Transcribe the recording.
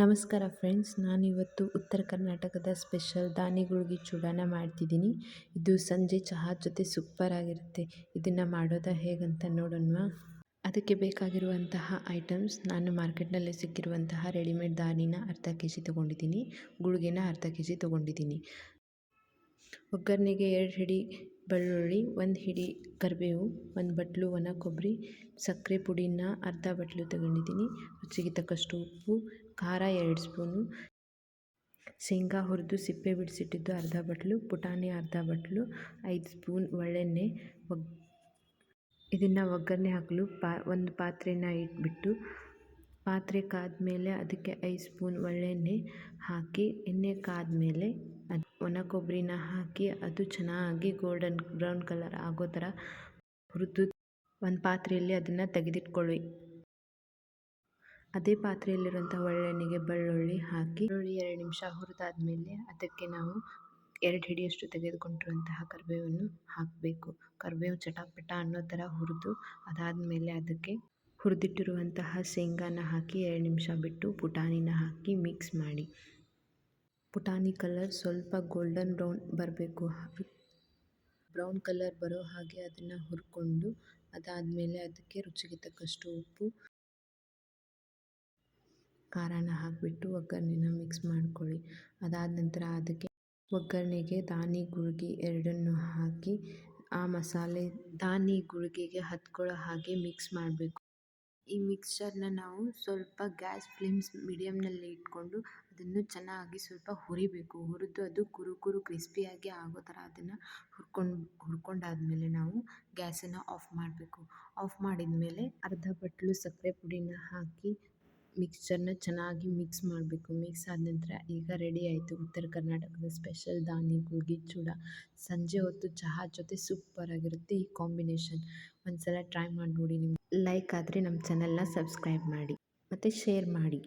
ನಮಸ್ಕಾರ ಫ್ರೆಂಡ್ಸ್, ನಾನಿವತ್ತು ಉತ್ತರ ಕರ್ನಾಟಕದ ಸ್ಪೆಷಲ್ ದಾನಿಗುಳ್ಗಿ ಚೂಡಾನ ಮಾಡ್ತಿದ್ದೀನಿ. ಇದು ಸಂಜೆ ಚಹಾ ಜೊತೆ ಸೂಪರ್ ಆಗಿರುತ್ತೆ. ಇದನ್ನು ಮಾಡೋದ ಹೇಗಂತ ನೋಡೋಣ ಅದಕ್ಕೆ ಬೇಕಾಗಿರುವಂತಹ ಐಟಮ್ಸ್, ನಾನು ಮಾರ್ಕೆಟ್ನಲ್ಲಿ ಸಿಕ್ಕಿರುವಂತಹ ರೆಡಿಮೇಡ್ ದಾನಿನ ಅರ್ಧ ಕೆ ಜಿ ತೊಗೊಂಡಿದ್ದೀನಿ. ಗುಳಿಗೆನ ಅರ್ಧ ಕೆ ಜಿ ತೊಗೊಂಡಿದ್ದೀನಿ. ಒಗ್ಗರಣೆಗೆ ಎರಡು ಹಿಡಿ ಬೆಳ್ಳುಳ್ಳಿ, ಒಂದು ಹಿಡಿ ಕರಿಬೇವು, ಒಂದು ಬಟ್ಲು, ಒಣ ಕೊಬ್ಬರಿ ಸಕ್ಕರೆ ಪುಡಿನ ಅರ್ಧ ಬಟ್ಲು ತಗೊಂಡಿದ್ದೀನಿ. ರುಚಿಗೆ ತಕ್ಕಷ್ಟು ಉಪ್ಪು ಖಾರ ಎರಡು ಸ್ಪೂನು ಶೇಂಗಾ ಹುರಿದು ಸಿಪ್ಪೆ ಬಿಡಿಸಿಟ್ಟಿದ್ದು ಅರ್ಧ ಬಟ್ಲು, ಪುಟಾಣಿ ಅರ್ಧ ಬಟ್ಲು, ಐದು ಸ್ಪೂನ್ ಒಳ್ಳೆಣ್ಣೆ ಒಗ್, ಇದನ್ನು ಒಗ್ಗರಣೆ ಹಾಕಲು, ಪಾ, ಒಂದು ಪಾತ್ರೆನ ಇಟ್ಬಿಟ್ಟು ಪಾತ್ರೆ ಕಾದ್ಮೇಲೆ ಅದಕ್ಕೆ ಐದು ಸ್ಪೂನ್ ಒಳ್ಳೆಣ್ಣೆ ಹಾಕಿ, ಎಣ್ಣೆ ಕಾದ್ಮೇಲೆ ಅದು, ಒಣ ಕೊಬ್ಬರಿನ ಹಾಕಿ, ಅದು ಚೆನ್ನಾಗಿ ಗೋಲ್ಡನ್ ಬ್ರೌನ್ ಕಲರ್ ಆಗೋ ಥರ ಹುರಿದು ಒಂದು ಪಾತ್ರೆಯಲ್ಲಿ ಅದನ್ನು ತೆಗೆದಿಟ್ಕೊಳ್ಳಿ. ಅದೇ ಪಾತ್ರೆಯಲ್ಲಿರುವಂಥ ಒಳ್ಳೆಣ್ಣೆಗೆ ಬೆಳ್ಳುಳ್ಳಿ ಹಾಕಿ, ಬೆಳ್ಳುಳ್ಳಿ ಎರಡು ನಿಮಿಷ ಹುರಿದಾದ್ಮೇಲೆ ಅದಕ್ಕೆ ನಾವು ಎರಡು ಹಿಡಿಯಷ್ಟು ತೆಗೆದುಕೊಂಡಿರುವಂತಹ ಕರಿಬೇವನ್ನು ಹಾಕಬೇಕು. ಕರಿಬೇವು ಚಟಪಟ ಅನ್ನೋ ಥರ ಹುರಿದು, ಅದಾದಮೇಲೆ ಅದಕ್ಕೆ ಹುರಿದಿಟ್ಟಿರುವಂತಹ ಶೇಂಗಾನ ಹಾಕಿ ಎರಡು ನಿಮಿಷ ಬಿಟ್ಟು ಪುಟಾಣಿನ ಹಾಕಿ ಮಿಕ್ಸ್ ಮಾಡಿ. ಪುಟಾಣಿ ಕಲರ್ ಸ್ವಲ್ಪ ಗೋಲ್ಡನ್ ಬ್ರೌನ್ ಬರಬೇಕು. ಬ್ರೌನ್ ಕಲರ್ ಬರೋ ಹಾಗೆ ಅದನ್ನು ಹುರ್ಕೊಂಡು, ಅದಾದಮೇಲೆ ಅದಕ್ಕೆ ರುಚಿಗೆ ತಕ್ಕಷ್ಟು ಉಪ್ಪು ಖಾರನ ಹಾಕಿಬಿಟ್ಟು ಒಗ್ಗರಣೆನ ಮಿಕ್ಸ್ ಮಾಡ್ಕೊಳ್ಳಿ. ಅದಾದ ನಂತರ ಅದಕ್ಕೆ ಒಗ್ಗರಣೆಗೆ ದಾನಿ ಗುಳ್ಗಿ ಎರಡನ್ನು ಹಾಕಿ ಆ ಮಸಾಲೆ ದಾನಿ ಗುಳ್ಗಿಗೆ ಹತ್ಕೊಳ್ಳೋ ಹಾಗೆ ಮಿಕ್ಸ್ ಮಾಡಬೇಕು. ಈ ಮಿಕ್ಸ್ಚರ್ನ ನಾವು ಸ್ವಲ್ಪ ಗ್ಯಾಸ್ ಫ್ಲೇಮ್ಸ್ ಮೀಡಿಯಮ್ನಲ್ಲಿ ಇಟ್ಕೊಂಡು ಅದನ್ನು ಚೆನ್ನಾಗಿ ಸ್ವಲ್ಪ ಹುರಿಬೇಕು. ಹುರಿದು ಅದು ಕುರು ಕುರು ಕ್ರಿಸ್ಪಿಯಾಗಿ ಆಗೋ ಥರ ಅದನ್ನು ಹುರ್ಕೊಂಡು, ಹುರ್ಕೊಂಡಾದಮೇಲೆ ನಾವು ಗ್ಯಾಸನ್ನು ಆಫ್ ಮಾಡಬೇಕು. ಆಫ್ ಮಾಡಿದ ಮೇಲೆ ಅರ್ಧ ಬಟ್ಲು ಸಕ್ಕರೆ ಪುಡಿನ ಹಾಕಿ ಮಿಕ್ಸ್ಚರ್ನ ಚೆನ್ನಾಗಿ ಮಿಕ್ಸ್ ಮಾಡಬೇಕು. ಮಿಕ್ಸ್ ಆದ ನಂತರ ಈಗ ರೆಡಿ ಆಯಿತು ಉತ್ತರ ಕರ್ನಾಟಕದ ಸ್ಪೆಷಲ್ ದಾನಿ ಗುಳ್ಗಿ ಚೂಡ. ಸಂಜೆ ಹೊತ್ತು ಚಹಾ ಜೊತೆ ಸೂಪರಾಗಿರುತ್ತೆ ಈ ಕಾಂಬಿನೇಷನ್ ಒಂದು ಸಲ ಟ್ರೈ ಮಾಡಿ ನೋಡಿ ನಿಮ್ಗೆ. ಲೈಕ್ ಆದರೆ ನಮ್ಮ ಚಾನಲ್ನ ಸಬ್ಸ್ಕ್ರೈಬ್ ಮಾಡಿ. ಮತ್ತು ಶೇರ್ ಮಾಡಿ.